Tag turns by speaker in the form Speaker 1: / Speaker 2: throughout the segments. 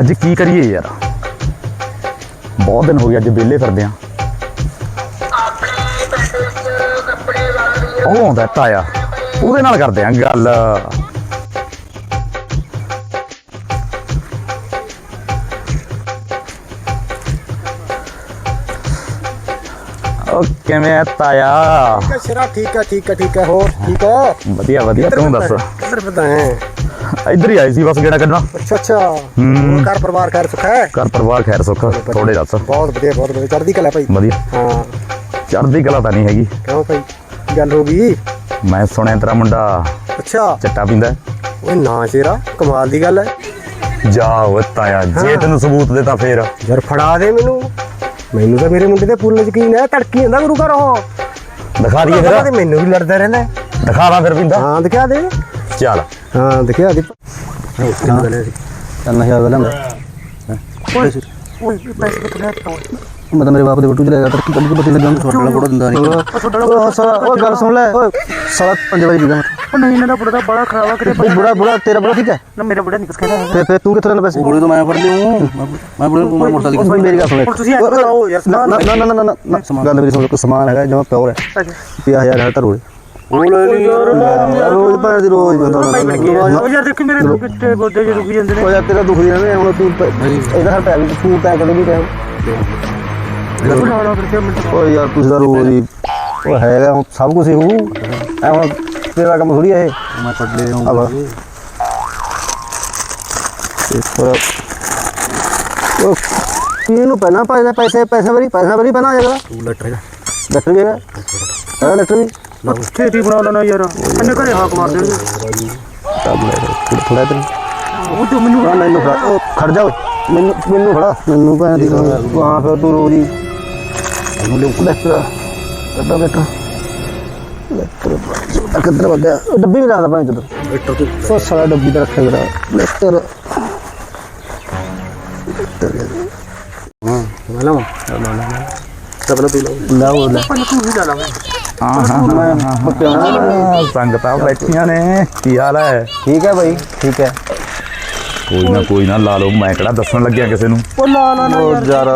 Speaker 1: ਅੱਜ ਕੀ ਕਰੀਏ ਯਾਰ? ਬਹੁਤ ਦਿਨ ਹੋ ਗਏ ਅੱਜ ਵਿਹਲੇ ਫਿਰਦੇ ਆ ਉਹ ਆਉਂਦਾ ਤਾਇਆ ਉਹਦੇ ਨਾਲ ਕਰਦੇ ਆ ਗੱਲ। ਉਹ ਕਿਵੇਂ ਆ ਤਾਇਆ?
Speaker 2: ਸ਼ਰਾ ਠੀਕ ਹੈ ਠੀਕ ਹੈ ਠੀਕ ਹੈ ਹੋਰ ਠੀਕ ਹੈ?
Speaker 1: ਵਧੀਆ ਵਧੀਆ ਤੂੰ ਦੱਸ?
Speaker 2: ਕਿੱਧਰ ਪਤਾ ਹੈ?
Speaker 1: ਇੱਧਰ ਹੀ ਆਈ ਸੀ ਬਸ ਗੇੜਾ ਕੱਢਣਾ।
Speaker 2: ਅੱਛਾ ਅੱਛਾ। ਘਰ ਪਰਿਵਾਰ ਖੈਰ ਸੁਖ ਹੈ?
Speaker 1: ਘਰ ਪਰਿਵਾਰ ਖੈਰ ਸੁੱਖ ਥੋੜੇ ਦੱਸ।
Speaker 2: ਬਹੁਤ ਵਧੀਆ ਬਹੁਤ ਵਧੀਆ। ਚੜ੍ਹਦੀ ਕਲਾ ਭਾਈ।
Speaker 1: ਵਧੀਆ।
Speaker 2: ਹਾਂ।
Speaker 1: ਚੜ੍ਹਦੀ ਕਲਾ ਤਾਂ ਨਹੀਂ ਹੈਗੀ।
Speaker 2: ਕਿਉਂ ਭਾਈ? ਗੱਲ ਹੋ ਗਈ?
Speaker 1: ਮੈਂ ਸੁਣਿਆ ਤੇਰਾ ਮੁੰਡਾ
Speaker 2: ਅੱਛਾ।
Speaker 1: ਚੱਟਾ ਪੀਂਦਾ ਹੈ।
Speaker 2: ਓਏ ਨਾ ਸ਼ੇਰਾ ਕਮਾਲ ਦੀ ਗੱਲ ਹੈ।
Speaker 1: ਜਾ ਓਏ ਤਾਇਆ ਜੇ
Speaker 2: ਹਾਂ।
Speaker 1: ਤੈਨੂੰ ਸਬੂਤ ਦੇ ਤਾਂ ਫੇਰ।
Speaker 2: ਯਾਰ ਫੜਾ ਦੇ ਮੈਨੂੰ। ਮੈਨੂੰ ਤਾਂ ਮੇਰੇ ਮੁੰਡੇ ਤੇ ਪੂਰਨ ਯਕੀਨ ਹੈ ਤੜਕੀ ਜਾਂਦਾ ਗੁਰੂ ਘਰ। ਉਹ
Speaker 1: ਦਿਖਾ ਦਈਏ
Speaker 2: ਤੇ
Speaker 1: ਫਿਰ।
Speaker 2: ਮੈਨੂੰ ਵੀ ਲੜਦਾ ਰਹਿੰਦਾ ਹੈ।
Speaker 1: ਦਿਖਾ ਦਾਂ ਫਿਰ ਪੀਂਦਾ।
Speaker 2: ਹਾਂ ਦਿਖਾ ਦੇ।
Speaker 1: ਚੱਲ।
Speaker 2: ਦੇ।
Speaker 3: ਚੱਲ ਵਾਲਾ
Speaker 2: ਪੈਸੇ ਕਿੱਥੇ ਹੱਥੋਂ
Speaker 3: ਮੈਂ ਤਾਂ ਮੇਰੇ ਬਾਪ ਦੇ ਬਟੂ ਚ ਲੈ ਗਿਆ ਤਾਂ ਕੱਢ ਕੇ ਲੱਗਾ ਉਹਨੂੰ ਛੋਟਾ ਬੜਾ ਦਿੰਦਾ ਨਹੀਂ ਉਹ ਸਾਲਾ ਉਹ ਗੱਲ ਸੁਣ ਲੈ ਓਏ ਸਾਲਾ ਪੰਜ ਵਜੇ ਪੀਦਾ
Speaker 4: ਉਹ ਨਹੀਂ ਇਹਨਾਂ ਦਾ ਬੁੜਾ ਤਾਂ ਬੜਾ ਖਰਾਬ ਆ ਕਿਤੇ
Speaker 3: ਮੈਂ ਬੁੜਾ ਬੁੜਾ ਤੇਰਾ ਬੁੜਾ ਠੀਕ ਹੈ?
Speaker 4: ਨਾ ਮੇਰਾ ਬੁੜਾ ਨਹੀਂ ਕੁਛ ਕਹਿੰਦਾ
Speaker 3: ਤੇ ਫਿਰ ਤੂੰ ਕਿੱਥੇ ਰਹਿੰਦਾ ਪੈਸੇ? ਬੁੜੇ ਤੋਂ ਮੈਂ ਫੜ ਲਿਆ ਮੈਂ ਬੁੜੇ ਨੂੰ ਮੋਟਾ ਦੀ ਮੇਰੀ ਗੱਲ ਸੁਣ ਲੈ।
Speaker 4: ਤੁਸੀਂ
Speaker 3: ਨਾ ਨਾ ਨਾ ਨਾ ਨਾ ਨਾ ਗੱਲ ਮੇਰੀ ਸੁਣ ਕੋ ਸਮਾਨ ਹੈਗਾ ਜਮਾ ਪਿਓਰ ਹੈ।
Speaker 4: ਅੱਛਾ।
Speaker 3: 50000 ਹੈ ਤਾਂ ਰੋਜ਼। ਰੋਜ਼ ਪਰ ਦੀ ਰੋਜ਼
Speaker 4: ਉਹ ਯਾਰ ਦੇਖ ਮੇਰੇ ਕਿੱਥੇ ਗੋਡੇ ਜਿਹੇ ਰੁਕੀ ਜਾਂਦੇ ਨੇ।
Speaker 3: ਉਹ ਯਾਰ ਤੇਰਾ ਦੁੱਖ ਜਾਂਦਾ ਹੁਣ ਤੂੰ ਇਹਦਾ ਹਰ ਪੈ ਵੀ ਤੂੰ ਪੈ ਕਦੇ ਨਹੀਂ ਪੈ
Speaker 4: ਉਹ ਲਾ ਲਾ
Speaker 3: ਯਾਰ ਤੁਸੀਂ ਤਾਂ ਰੋਜ਼ ਹੀ ਉਹ ਹੈਗਾ ਹੁਣ ਸਭ ਕੁਝ ਹੀ ਹੋਊ। ਐ ਹੁਣ ਤੇਰਾ ਕੰਮ ਥੋੜੀ ਹੈ ਮੈਂ ਪੜ ਲਿਆ ਹਾਂ ਪਰ ਉਹ ਇਹਨੂੰ ਪਹਿਲਾਂ ਪਾਇਦਾ ਪੈਸੇ ਪੈਸੇ ਵਰੀ ਪੈਸਾ ਵਰੀ ਪਹਿਲਾਂ ਆਏਗਾ
Speaker 2: ਤੂੰ ਲੱਟ ਰਿਹਾ
Speaker 3: ਡਾਕਟਰ ਵੀ ਹੈ ਹਾਂ ਡਾਕਟਰ ਵੀ
Speaker 4: ਛੇਤੀ ਬਣਾ ਲੈਣਾ ਯਾਰ ਇਹਨੇ ਘਰੇ ਹਾਕ ਮਾਰ ਦੇਣਗੇ
Speaker 3: ਤਬ ਲੈ ਥੋੜਾ ਤੇ
Speaker 4: ਉਹ ਜੋ ਮੈਨੂੰ
Speaker 3: ਨਾ ਮੈਨੂੰ ਫੜਾ ਉਹ ਖੜ ਜਾ ਓਏ। ਮੈਨੂੰ ਮੈਨੂੰ ਫੜਾ ਮੈਨੂੰ ਭੈਣ ਦੀ ਵਾਂ ਫਿਰ ਤੂੰ ਰੋਜ਼ ਹੀ ਮੈਨੂੰ ਲੈ ਡਾਕਟਰ ਡਾਕਟਰ ਡਾਕਟਰ ਡਾਕਟਰ ਕਿੱਧਰ ਵਗ ਗਿਆ ਉਹ ਡੱਬੀ ਵੀ ਲਾਦਾ ਭਾਵੇਂ ਜਦੋਂ
Speaker 2: ਲੱਟ ਤੂੰ
Speaker 3: ਉਹ ਸਾਲਾ ਡੱਬੀ ਤੇ ਰੱਖਿਆ ਜਰਾ ਡਾਕਟਰ
Speaker 2: ਮੈਂ ਲਾਵਾਂ ਤਬਲਾ ਤੂੰ ਲਾ
Speaker 3: ਲਾ ਉਹ ਲੈ
Speaker 4: ਤੂੰ ਵੀ ਲਾ ਲਾ
Speaker 1: ਹਾਂ ਹਾਂ
Speaker 3: ਮੈਂ ਬੱਕਿਆ
Speaker 1: ਸੰਗਤਾਂ ਬੈਠੀਆਂ ਨੇ ਕੀ ਹਾਲ ਹੈ?
Speaker 3: ਠੀਕ ਹੈ ਭਾਈ ਠੀਕ ਹੈ।
Speaker 1: ਕੋਈ ਨਾ ਕੋਈ ਨਾ ਲਾ ਲਓ ਮੈਂ ਕਿਹੜਾ ਦੱਸਣ ਲੱਗਿਆ ਕਿਸੇ ਨੂੰ?
Speaker 4: ਉਹ ਲਾ ਲਾ ਨਾ
Speaker 3: ਉਹ ਯਾਰ।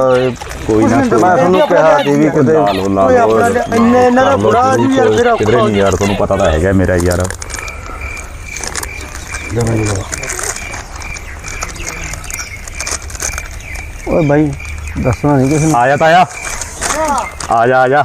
Speaker 1: ਕੋਈ ਨਾ
Speaker 3: ਮੈਂ ਤੁਹਾਨੂੰ ਕਿਹਾ ਸੀ ਵੀ ਕਿਤੇ
Speaker 1: ਲਾ ਲਓ ਲਾ ਲਓ
Speaker 4: ਇੰਨੇ ਇਹਨਾਂ ਦਾ ਬੁਰਾ ਜੀ ਯਾਰ, ਫਿਰ ਔਖਾ
Speaker 1: ਕਿਧਰੇ ਨਹੀਂ ਯਾਰ ਤੁਹਾਨੂੰ ਪਤਾ ਤਾਂ ਹੈਗਾ ਮੇਰਾ ਯਾਰ।
Speaker 3: ਓਏ ਭਾਈ ਦੱਸਣਾ ਨਹੀਂ ਕਿਸੇ ਨੂੰ।
Speaker 1: ਆ ਜਾ ਤਾਇਆ। ਆ ਜਾ ਆ ਜਾ।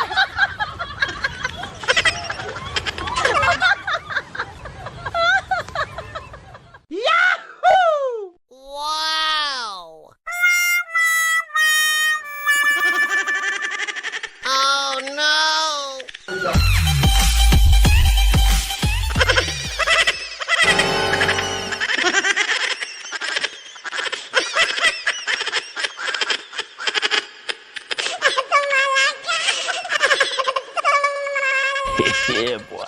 Speaker 4: no. yeah, boy.